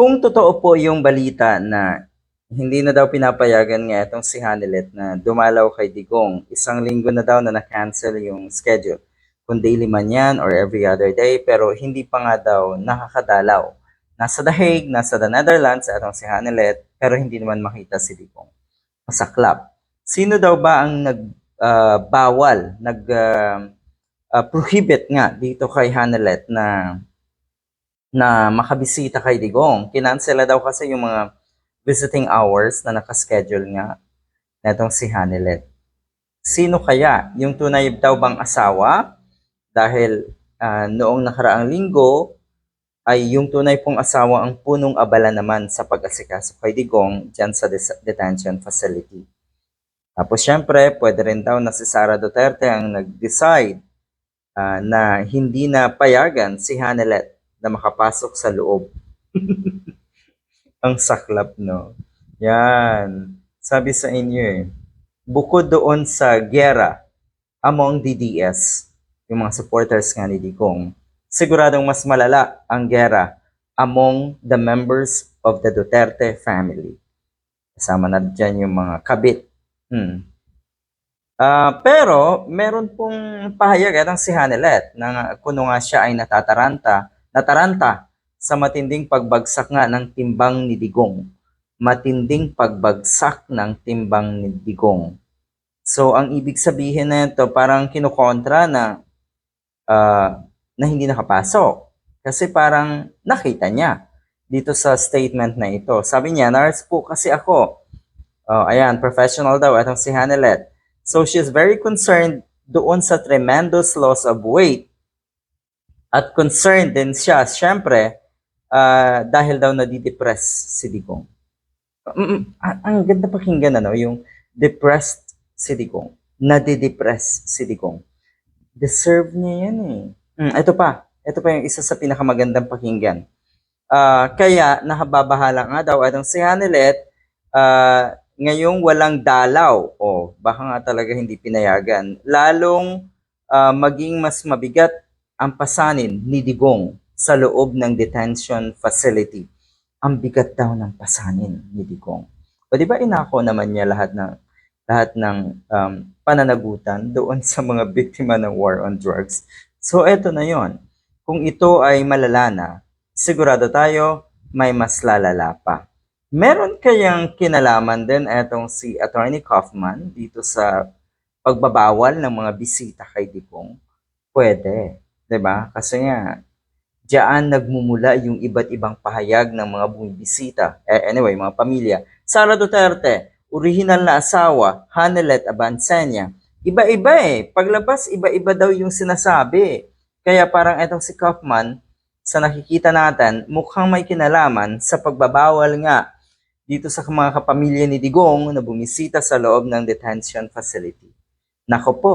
Kung totoo po yung balita na hindi na daw pinapayagan nga itong si Hanelet na dumalaw kay Digong, isang linggo na daw na na-cancel yung schedule. Kung daily man yan or every other day, pero hindi pa nga daw nakakadalaw. Nasa The Hague, nasa the Netherlands, itong si Hanelet, pero hindi naman makita si Digong. Masaklap. Sino daw ba ang nagbawal, nag, ah, ah, prohibit nga dito kay Hanelet na na makabisita kay Digong. Kinansela daw kasi yung mga visiting hours na nakaschedule nga netong si Hanelet. Sino kaya? Yung tunay daw bang asawa? Dahil ah, noong nakaraang linggo ay yung tunay pong asawa ang punong abala naman sa pag-asikaso kay Digong dyan sa detention facility. Tapos syempre, pwede rin daw na si Sara Duterte ang nag-decide ah, na hindi na payagan si Hanelet na makapasok sa loob. Ang saklap, no? Yan. Sabi sa inyo eh, bukod doon sa gera among DDS, yung mga supporters nga ni Digong, siguradong mas malala ang gera among the members of the Duterte family. Kasama na dyan yung mga kabit. Hmm. Ah, pero meron pong pahayag itong si Hanelet na kuno nga siya ay natataranta, nataranta sa matinding pagbagsak nga ng timbang ni Digong. Matinding pagbagsak ng timbang ni Digong. So ang ibig sabihin na ito parang kinukontra na ah, na hindi nakapasok. Kasi parang nakita niya dito sa statement na ito. Sabi niya, nurse po kasi ako. Oh, ayan, professional daw itong si Hanelet. So she's very concerned doon sa tremendous loss of weight. At concerned din siya, syempre, ah, dahil daw nadidepress si Digong. Mm, ang, ganda pakinggan ano, yung depressed si Digong. Nadidepress si Digong. Deserve niya yan eh. Mm, ito pa, ito pa yung isa sa pinakamagandang pakinggan. Ah, kaya nakababahala nga daw itong si Hanelet ah, ngayong walang dalaw o baka nga talaga hindi pinayagan lalong ah, maging mas mabigat ang pasanin ni Digong sa loob ng detention facility. Ang bigat daw ng pasanin ni Digong. O di ba inako naman niya lahat ng lahat ng um, pananagutan doon sa mga biktima ng war on drugs. So eto na yon. Kung ito ay malala sigurado tayo may mas lalala pa. Meron kayang kinalaman din etong si Attorney Kaufman dito sa pagbabawal ng mga bisita kay Digong? Pwede, 'di ba? Kasi nga diyan nagmumula yung iba't ibang pahayag ng mga bumibisita. Eh, anyway, mga pamilya. Sara Duterte, original na asawa, Hanelet Abansenya. Iba-iba eh. Paglabas, iba-iba daw yung sinasabi. Kaya parang etong si Kaufman, sa nakikita natin, mukhang may kinalaman sa pagbabawal nga dito sa mga kapamilya ni Digong na bumisita sa loob ng detention facility. Nako po,